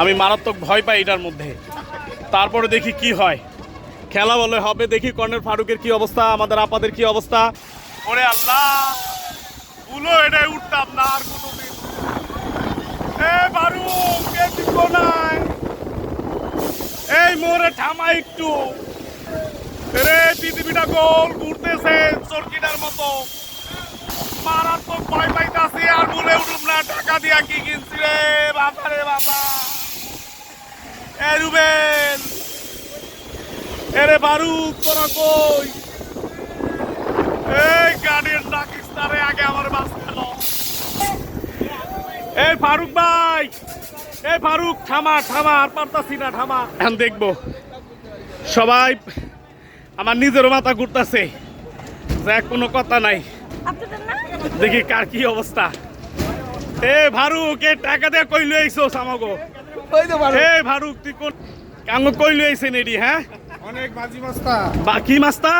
আমি মারাত্মক ভয় পাই এটার মধ্যে। তারপরে দেখি কি হয়। খেলা বলে হবে, দেখি কর্নেল ফারুকের কি অবস্থা, আমাদের আপাদের কি অবস্থা। ওরে আল্লাহ! এটাই, উঠতাম না আর এ কে দিব নাই এই মোরে থামা একটু। রে, পৃথিবীটা গোল ঘুরতেছে, চরকিটার মতো। মারাত্মক ভয় না টাকা দিয়া কি কিনছি রে বাবা রে বাবা। এ রুবেন এরে তোরা কই? এই গাড়ির ডাকিস তারে আগে আমার বাস এই ফারুক ভাই এই ফারুক থামা থামা আর পারতাছি না থামা। এখন দেখব। সবাই আমার নিজের মাথা ঘুরতেছে। যে কোনো কথা নাই। দেখি কার কি অবস্থা। এ ভারুক এ টাকা দিয়ে কই লই আইছস আমাগো কই দে ভারুক? এ ভারুক তুই কোন কাঙ্গ কই লই আইছেন এডি হ্যাঁ অনেক বাজি মাস্তা বাকি মাস্তা